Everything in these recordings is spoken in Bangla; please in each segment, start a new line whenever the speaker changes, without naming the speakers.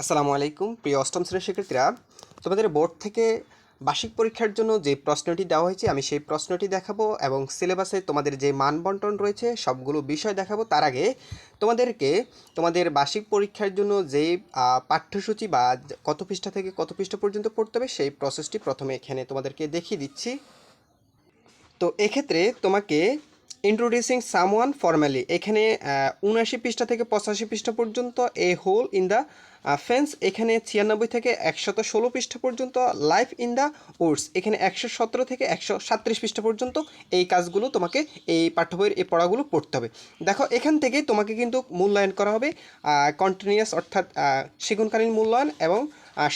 আসসালামু আলাইকুম, প্রিয় অষ্টম শ্রেণির শিক্ষার্থীরা। তোমাদের বোর্ড থেকে বার্ষিক পরীক্ষার জন্য যে প্রশ্নটি দেওয়া হয়েছে, আমি সেই প্রশ্নটি দেখাবো এবং সিলেবাসে তোমাদের যে মান বন্টন রয়েছে, সবগুলো বিষয় দেখাবো। তার আগে তোমাদেরকে তোমাদের বার্ষিক পরীক্ষার জন্য যে পাঠ্যসূচি বা কত পৃষ্ঠা থেকে কত পৃষ্ঠা পর্যন্ত পড়তে হবে, সেই প্রসেসটি প্রথমে এখানে তোমাদেরকে দেখিয়ে দিচ্ছি। তো এক্ষেত্রে তোমাকে ইন্ট্রোডিউসিং সামওয়ান ফর্মালি এখানে উনআশি পৃষ্ঠা থেকে পঁচাশি পৃষ্ঠা পর্যন্ত a hole in the fence এখানে ছিয়ানব্বই থেকে একশত ষোলো পৃষ্ঠা পর্যন্ত লাইফ ইন দ্য উডস এখানে একশো সতেরো থেকে একশো সাতত্রিশ পৃষ্ঠা পর্যন্ত এই কাজগুলো তোমাকে, এই পাঠ্য বইয়ের, এই পড়াগুলো পড়তে হবে। দেখো, এখান থেকে তোমাকে কিন্তু মূল্যায়ন করা হবে কন্টিনিউয়াস অর্থাৎ সেগুনকালীন মূল্যায়ন এবং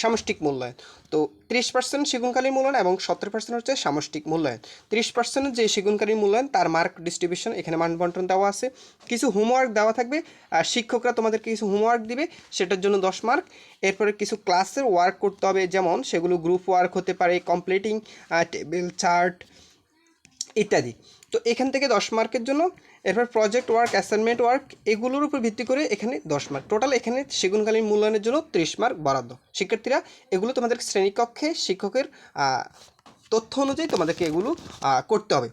সামষ্টিক মূল্যায়ন। তো ত্রিশ পার্সেন্ট সেগুনকালীন মূল্যায়ন এবং সত্তর পার্সেন্ট হচ্ছে সামষ্টিক মূল্যায়ন। ত্রিশ পার্সেন্ট যে সেগুনকালীন মূল্যায়ন, তার মার্ক ডিস্ট্রিবিউশন এখানে মান বন্টন দেওয়া আছে। কিছু হোমওয়ার্ক দেওয়া থাকবে আর শিক্ষকরা তোমাদেরকে কিছু হোমওয়ার্ক দিবে, সেটার জন্য দশ মার্ক এরপরে কিছু ক্লাসের ওয়ার্ক করতে হবে, যেমন সেগুলো গ্রুপ ওয়ার্ক হতে পারে কমপ্লিটিং টেবিল চার্ট ইত্যাদি। তো এখান থেকে দশ মার্কের জন্য এরপর প্রজেক্ট ওয়ার্ক অ্যাসাইনমেন্ট ওয়ার্ক এগুলোর উপর ভিত্তি করে এখানে দশ মার্ক টোটাল এখানে সেগুনকালীন মূল্যায়নের জন্য ত্রিশ মার্ক বরাদ্দ। শিক্ষার্থীরা, এগুলো তোমাদের শ্রেণীকক্ষে শিক্ষকের তথ্য অনুযায়ী তোমাদেরকে এগুলো করতে হবে।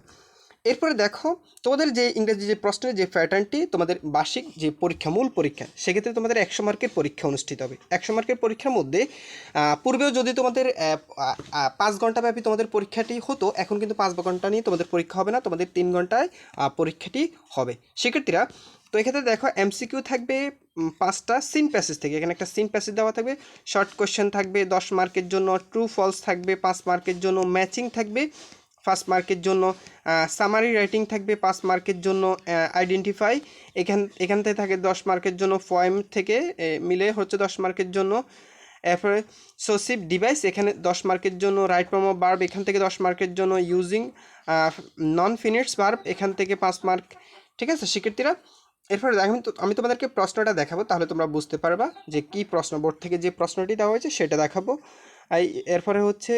এরপরে দেখো, তোমাদের যে ইংরেজি যে প্রশ্নের যে প্যাটার্নটি, তোমাদের বার্ষিক যে পরীক্ষা, মূল পরীক্ষা, সেক্ষেত্রে তোমাদের একশো মার্কের পরীক্ষা অনুষ্ঠিত হবে। একশো মার্কের পরীক্ষার মধ্যে পূর্বেও যদি তোমাদের পাঁচ ঘণ্টা ব্যাপী তোমাদের পরীক্ষাটি হতো, এখন কিন্তু পাঁচ ঘণ্টা নিয়ে তোমাদের পরীক্ষা হবে না, তোমাদের তিন ঘন্টায় পরীক্ষাটি হবে। শিক্ষার্থীরা তো এক্ষেত্রে দেখো, এমসিকিউ থাকবে পাঁচটা সিন প্যাসেজ থেকে। এখানে একটা সিন প্যাসেজ দেওয়া থাকবে, শর্ট কোশ্চেন থাকবে, দশ মার্কের জন্য, ট্রু, ফলস থাকবে, পাঁচ মার্কের জন্য, ম্যাচিং থাকবে ফার্স্ট মার্কের জন্য সামারি রাইটিং থাকবে পাঁচ মার্কের জন্য আইডেন্টিফাই এখান এখান থেকে থাকে দশ মার্কের জন্য ফয়েম থেকে মিলে হচ্ছে দশ মার্কের জন্য, এরপরে সোসিভ ডিভাইস এখানে দশ মার্কের জন্য রাইট প্রমো বার্ব এখান থেকে দশ মার্কের জন্য ইউজিং নন ফিনিটস বার্ব এখান থেকে পাঁচ মার্ক, ঠিক আছে শিক্ষার্থীরা? এরপরে আমি তো, আমি তোমাদেরকে প্রশ্নটা দেখাবো, তাহলে তোমরা বুঝতে পারবা যে কি প্রশ্ন, বোর্ড থেকে যে প্রশ্নটি দেওয়া হয়েছে সেটা দেখাবো। এরপরে হচ্ছে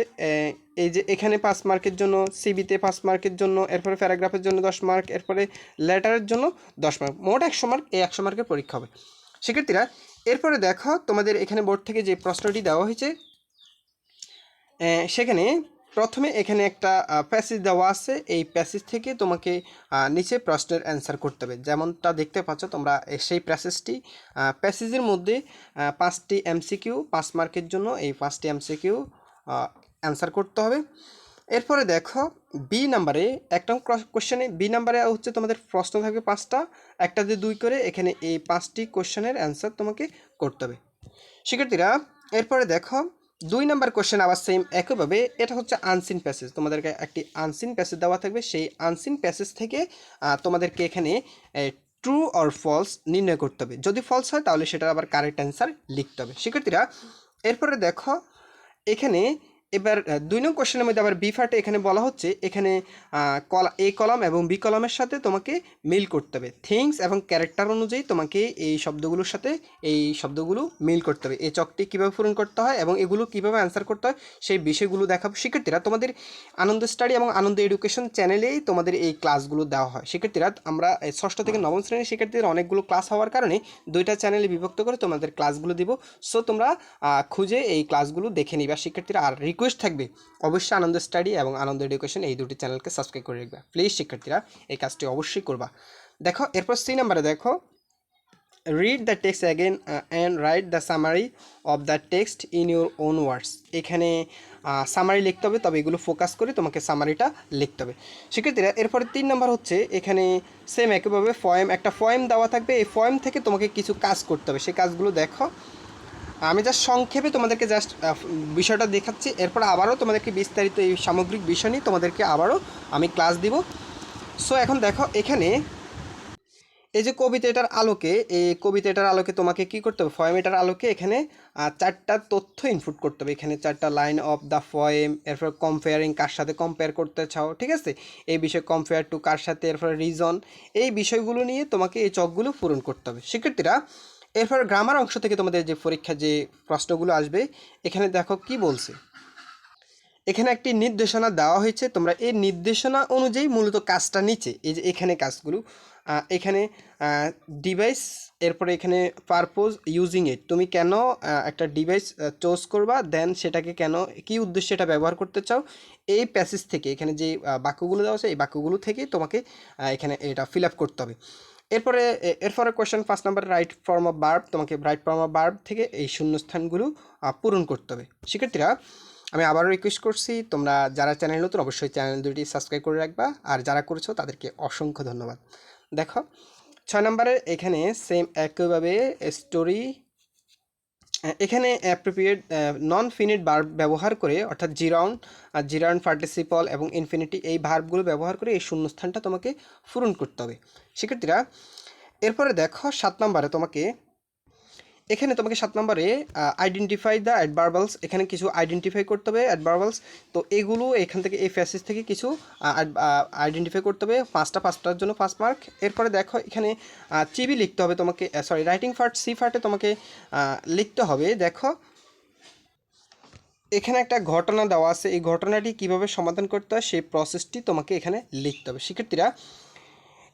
এই যে এখানে পাঁচ মার্কের জন্য সিবিতে পাঁচ মার্কের জন্য, এরপরে প্যারাগ্রাফের জন্য দশ মার্ক, এরপরে লেটারের জন্য দশ মার্ক, মোট একশো মার্ক, এই একশো মার্কের পরীক্ষা হবে। শিক্ষার্থীরা, এরপরে দেখো তোমাদের এখানে বোর্ড থেকে যে প্রশ্নটি দেওয়া হয়েছে সেখানে প্রথমে এখানে একটা প্যাসেজ দেওয়া আছে। এই প্যাসেজ থেকে তোমাকে নিচে প্রশ্নের অ্যান্সার করতে হবে। যেমনটা দেখতে পাচ্ছ তোমরা সেই প্যাসেজটি প্যাসেজের মধ্যে পাঁচটি এমসিকিউ পাঁচ মার্কের জন্য এই পাঁচটি এমসিকিউ অ্যান্সার করতে হবে। এরপরে দেখো বি নাম্বারে একটা কোশ্চেনে বি নাম্বারে হচ্ছে তোমাদের প্রশ্ন থাকবে পাঁচটা। একটা দিয়ে দুই করে এখানে এই পাঁচটি কোশ্চেনের অ্যান্সার তোমাকে করতে হবে। শিক্ষার্থীরা, এরপরে দেখো দুই নাম্বার কোশ্চেন আবার সেম একইভাবে এটা হচ্ছে আনসিন প্যাসেজ তোমাদেরকে একটি আনসিন প্যাসেজ দেওয়া থাকবে। সেই আনসিন প্যাসেজ থেকে তোমাদেরকে এখানে ট্রু অর ফলস নির্ণয় করতে হবে। যদি ফলস হয়, তাহলে সেটার আবার কারেক্ট অ্যান্সার লিখতে হবে। শিক্ষার্থীরা, এরপরে দেখো, এখানে এবার দুই নং কোশ্চেনের মধ্যে আবার বি ফার্টে এখানে বলা হচ্ছে, এখানে এ কলাম এবং বি কলামের সাথে তোমাকে মিল করতে হবে। থিংস এবং ক্যারেক্টার অনুযায়ী তোমাকে এই শব্দগুলোর সাথে এই শব্দগুলো মিল করতে হবে। এই চকটি কীভাবে পূরণ করতে হয় এবং এগুলো কীভাবে অ্যান্সার করতে হয়, সেই বিষয়গুলো দেখাবো। শিক্ষার্থীরা, তোমাদের আনন্দ স্টাডি এবং আনন্দ এডুকেশন চ্যানেলেই তোমাদের এই ক্লাসগুলো দেওয়া হয়। শিক্ষার্থীরা, আমরা ষষ্ঠ থেকে নবম শ্রেণির শিক্ষার্থীদের অনেকগুলো ক্লাস হওয়ার কারণে দুইটা চ্যানেলে বিভক্ত করে তোমাদের ক্লাসগুলো দিব। সো তোমরা খুঁজে এই ক্লাসগুলো দেখে নিবা। শিক্ষার্থীরা, আর রিকোয়েস্ট থাকবে, অবশ্যই আনন্দ স্টাডি এবং আনন্দ এডুকেশন এই দুটি চ্যানেলকে সাবস্ক্রাইব করে রাখবে। প্লিজ শিক্ষার্থীরা, এই কাজটি অবশ্যই করবা। দেখো, এরপর সি নাম্বারে দেখো read the text again and write the summary of the text in your own words এখানে সামারি লিখতে হবে, তবে এগুলো ফোকাস করে তোমাকে সামারিটা লিখতে হবে। শিক্ষার্থীরা, এরপরে তিন নাম্বার হচ্ছে, এখানে সেম একইভাবে ফয়েম একটা ফয়েম দেওয়া থাকবে। এই ফয়েম থেকে তোমাকে কিছু কাজ করতে হবে। সেই কাজগুলো দেখো। আমি জাস্ট সংক্ষেপে তোমাদেরকে জাস্ট বিষয়টা দেখাচ্ছি। এরপর আবারও তোমাদেরকে বিস্তারিত এই সামগ্রিক বিষয় নিয়ে তোমাদেরকে আবারও আমি ক্লাস দিব। সো এখন দেখো, এখানে এই যে কবিতাটার আলোকে, এই কবিতাটার আলোকে তোমাকে কি করতে হবে? ফয়েমেটার আলোকে এখানে চারটা তথ্য ইনপুট করতে হবে। এখানে চারটা লাইন অফ দ্য ফয়েম এরপর কম্পেয়ারিং কার সাথে কম্পেয়ার করতে চাও, ঠিক আছে? এই বিষয়ে কম্পেয়ার টু কার সাথে, এরপর রিজন এই বিষয়গুলো নিয়ে তোমাকে এই চকগুলো পূরণ করতে হবে। শিক্ষার্থীরা এরপর গ্রামার অংশ থেকে তোমাদের যে পরীক্ষা যে প্রশ্নগুলো আসবে, এখানে দেখো কি বলছে। এখানে একটি নির্দেশনা দেওয়া হয়েছে, তোমরা এই নির্দেশনা অনুযায়ী মূলত কাজটা নিচে, এই যে এখানে কাজগুলো। এখানে ডিভাইস এরপরে এখানে পারপোজ ইউজিং ইট তুমি কেন একটা ডিভাইস চোজ করবা দেন সেটাকে কেন, কি উদ্দেশ্যে এটা ব্যবহার করতে চাও, এই প্যাসেজ থেকে, এখানে যে বাক্যগুলো দেওয়া আছে, এই বাক্যগুলো থেকে তোমাকে এখানে এটা ফিল আপ করতে হবে। এরপরে এরপরে কোয়েশ্চেন পাঁচ number right form of verb তোমাকে রাইট ফর্ম অফ বার্ব থেকে এই শূন্যস্থানগুলো স্থানগুলো পূরণ করতে হবে। শিক্ষার্থীরা, আমি আবারও রিকোয়েস্ট করছি, তোমরা যারা চ্যানেল নতুন, অবশ্যই চ্যানেল দুটি সাবস্ক্রাইব করে রাখবা। আর যারা করেছ, তাদেরকে অসংখ্য ধন্যবাদ। দেখো, ছয় নম্বরের এখানে সেম একইভাবে স্টোরি এখানে অ্যাপ্রোপ্রিয়েট নন ফিনিট বার ব্যবহার করে, অর্থাৎ জিরাউন জিরাউন পার্টিসিপল এবং ইনফিনিটি এই ভার্বগুলো ব্যবহার করে এই শূন্যস্থানটা তোমাকে পূরণ করতে হবে। শিক্ষার্থীরা, এরপরে দেখো সাত নম্বরে তোমাকে এখানে তোমাকে সাত নম্বরে আইডেন্টিফাই দ্য অ্যাডভার্বালস এখানে কিছু আইডেন্টিফাই করতে হবে অ্যাডভার্বালস তো এগুলো এখান থেকে, এই ফ্যাসেজ থেকে কিছু আইডেন্টিফাই করতে হবে। পাঁচটা, পাঁচটার জন্য পাঁচ মার্ক এরপরে দেখো, এখানে চিবি লিখতে হবে তোমাকে সরি রাইটিং ফার্ট সি ফার্টে তোমাকে লিখতে হবে। দেখো, এখানে একটা ঘটনা দেওয়া আছে। এই ঘটনাটি কীভাবে সমাধান করতে হয়, সেই প্রসেসটি তোমাকে এখানে লিখতে হবে। শিক্ষার্থীরা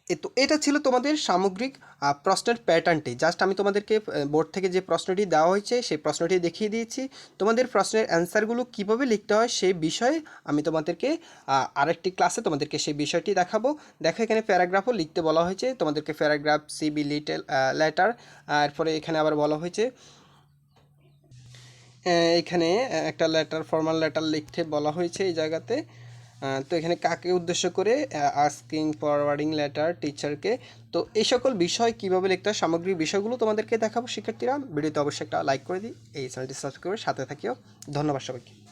তো এটা ছিল তোমাদের সামগ্রিক প্রশ্নের প্যাটার্নটি জাস্ট আমি তোমাদেরকে বোর্ড থেকে যে প্রশ্নটি দেওয়া হয়েছে, সেই প্রশ্নটি দেখিয়ে দিয়েছি। তোমাদের প্রশ্নের অ্যান্সারগুলো কীভাবে লিখতে হয় সেই বিষয়ে আমি তোমাদেরকে আরেকটি ক্লাসে তোমাদেরকে সেই বিষয়টি দেখাবো। দেখো এখানে প্যারাগ্রাফও লিখতে বলা হয়েছে। তোমাদেরকে প্যারাগ্রাফ সিবি লিটেল লেটার এরপরে এখানে আবার বলা হয়েছে এখানে একটা লেটার ফর্মাল লেটার লিখতে বলা হয়েছে এই জায়গাতে। তো এখানে কাকে উদ্দেশ্য করে আস্কিং ফরওয়ার্ডিং লেটার টিচারকে তো এই সকল বিষয় কীভাবে লিখতে হয়, সামগ্রিক বিষয়গুলো তোমাদেরকে দেখাবো শিক্ষার্থীরা। ভিডিওতে অবশ্যই একটা লাইক করে দিই, এই চ্যানেলটি সাবস্ক্রাইব করে সাথে থাকিও। ধন্যবাদ সবাইকে।